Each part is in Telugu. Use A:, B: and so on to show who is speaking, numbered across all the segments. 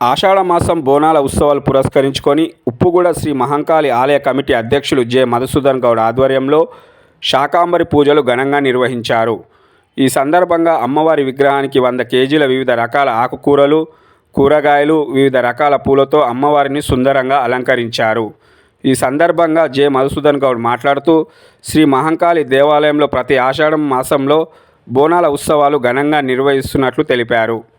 A: ఆషాఢ మాసం బోనాల ఉత్సవాలు పురస్కరించుకొని ఉప్పుగూడ శ్రీ మహంకాళి ఆలయ కమిటీ అధ్యక్షులు జె. మధుసూదన్ గౌడ్ ఆధ్వర్యంలో శాకాంబరి పూజలు ఘనంగా నిర్వహించారు. ఈ సందర్భంగా అమ్మవారి విగ్రహానికి వంద కేజీల వివిధ రకాల ఆకుకూరలు కూరగాయలు వివిధ రకాల పూలతో అమ్మవారిని సుందరంగా అలంకరించారు. ఈ సందర్భంగా జె. మధుసూదన్ గౌడ్ మాట్లాడుతూ శ్రీ మహంకాళి దేవాలయంలో ప్రతి ఆషాఢం మాసంలో బోనాల ఉత్సవాలు ఘనంగా నిర్వహిస్తున్నట్లు తెలిపారు.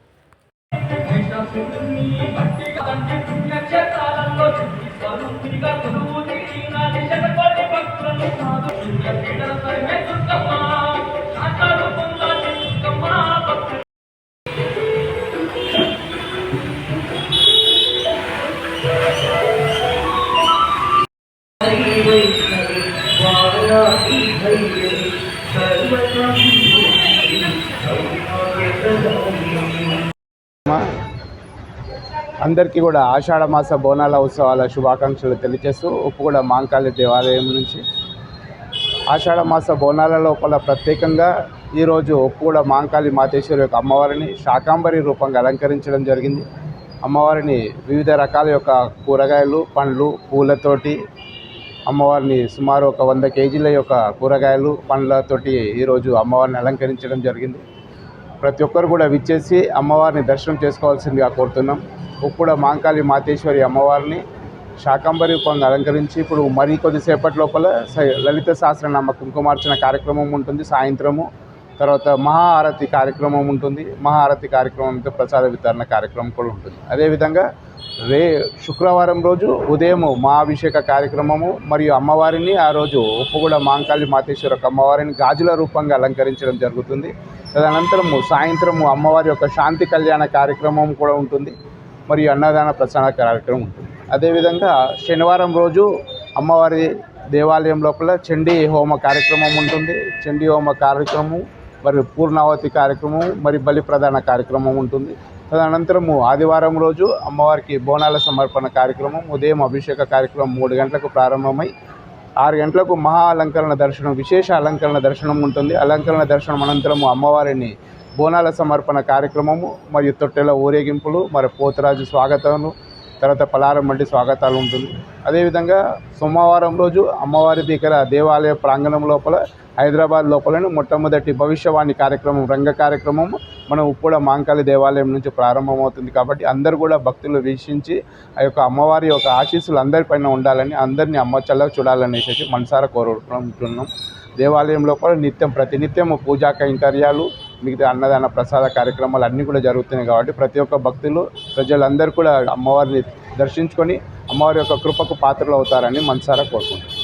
B: Mak
C: అందరికీ కూడా ఆషాఢ మాస బోనాల ఉత్సవాల శుభాకాంక్షలు తెలియజేస్తూ ఉప్పుగూడ మాంకాళి దేవాలయం నుంచి ఆషాఢ మాస బోనాల లోపల ప్రత్యేకంగా ఈరోజు ఉప్పుగూడ మాంకాళి మాతేశ్వరి యొక్క అమ్మవారిని శాకాంబరి రూపంగా అలంకరించడం జరిగింది. అమ్మవారిని వివిధ రకాల యొక్క కూరగాయలు పండ్లు పూలతోటి అమ్మవారిని సుమారు ఒక వంద కేజీల యొక్క కూరగాయలు పండ్లతోటి ఈరోజు అమ్మవారిని అలంకరించడం జరిగింది. ప్రతి ఒక్కరు కూడా విచ్చేసి అమ్మవారిని దర్శనం చేసుకోవాల్సిందిగా కోరుతున్నాం. ఉప్పుడ మాంకాళి మాతేశ్వరి అమ్మవారిని శాకంబరి రూపంగా అలంకరించి ఇప్పుడు మరి కొద్దిసేపటి లోపల స- లలిత సహస్రనామ కుంకుమార్చన కార్యక్రమం ఉంటుంది. సాయంత్రము తర్వాత మహాహారతి కార్యక్రమం ఉంటుంది. మహాహారతి కార్యక్రమంతో ప్రసాద వితరణ కార్యక్రమం కూడా ఉంటుంది. అదేవిధంగా రే శుక్రవారం రోజు ఉదయము మహాభిషేక కార్యక్రమము మరియు అమ్మవారిని ఆ రోజు ఉప్పుగూడ మాంకాళి మాతేశ్వర యొక్క అమ్మవారిని గాజుల రూపంగా అలంకరించడం జరుగుతుంది. తదనంతరము సాయంత్రము అమ్మవారి యొక్క శాంతి కళ్యాణ కార్యక్రమం కూడా ఉంటుంది. మరియు అన్నదాన ప్రసాద కార్యక్రమం ఉంటుంది. అదేవిధంగా శనివారం రోజు అమ్మవారి దేవాలయం లోపల చండీ హోమ కార్యక్రమం ఉంటుంది. చండీ హోమ కార్యక్రమం మరియు పూర్ణావతి కార్యక్రమం మరియు బలి ప్రదాన కార్యక్రమం ఉంటుంది. తదనంతరము ఆదివారం రోజు అమ్మవారికి బోనాల సమర్పణ కార్యక్రమం ఉదయం అభిషేక కార్యక్రమం మూడు గంటలకు ప్రారంభమై ఆరు గంటలకు మహా అలంకరణ దర్శనం విశేష అలంకరణ దర్శనం ఉంటుంది. అలంకరణ దర్శనం అనంతరము అమ్మవారిని బోనాల సమర్పణ కార్యక్రమము మరియు తొట్టెల ఊరేగింపులు మరి పోతరాజు స్వాగతాలు తర్వాత పలారం వంటి స్వాగతాలు ఉంటుంది. అదేవిధంగా సోమవారం రోజు అమ్మవారి దగ్గర దేవాలయ ప్రాంగణం లోపల హైదరాబాద్ లోపలనే మొట్టమొదటి భవిష్యవాణి కార్యక్రమం రంగ కార్యక్రమం మన ఉప్పుడ మాంకాళి దేవాలయం నుంచి ప్రారంభమవుతుంది కాబట్టి అందరూ కూడా భక్తులు వీక్షించి ఆ యొక్క అమ్మవారి యొక్క ఆశీస్సులు అందరిపైన ఉండాలని అందరినీ అమ్మ చల్లగా చూడాలనేసి మనసారా కోరుకుంటున్నాం. దేవాలయం లోపల నిత్యం ప్రతినిత్యం పూజా కైంకర్యాలు మిగతా అన్నదాన ప్రసాద కార్యక్రమాలు అన్నీ కూడా జరుగుతున్నాయి కాబట్టి ప్రతి ఒక్క భక్తులు ప్రజలందరూ కూడా అమ్మవారిని దర్శించుకొని అమ్మవారి యొక్క కృపకు పాత్రలు అవుతారని మనసారా కోరుకుంటున్నాం.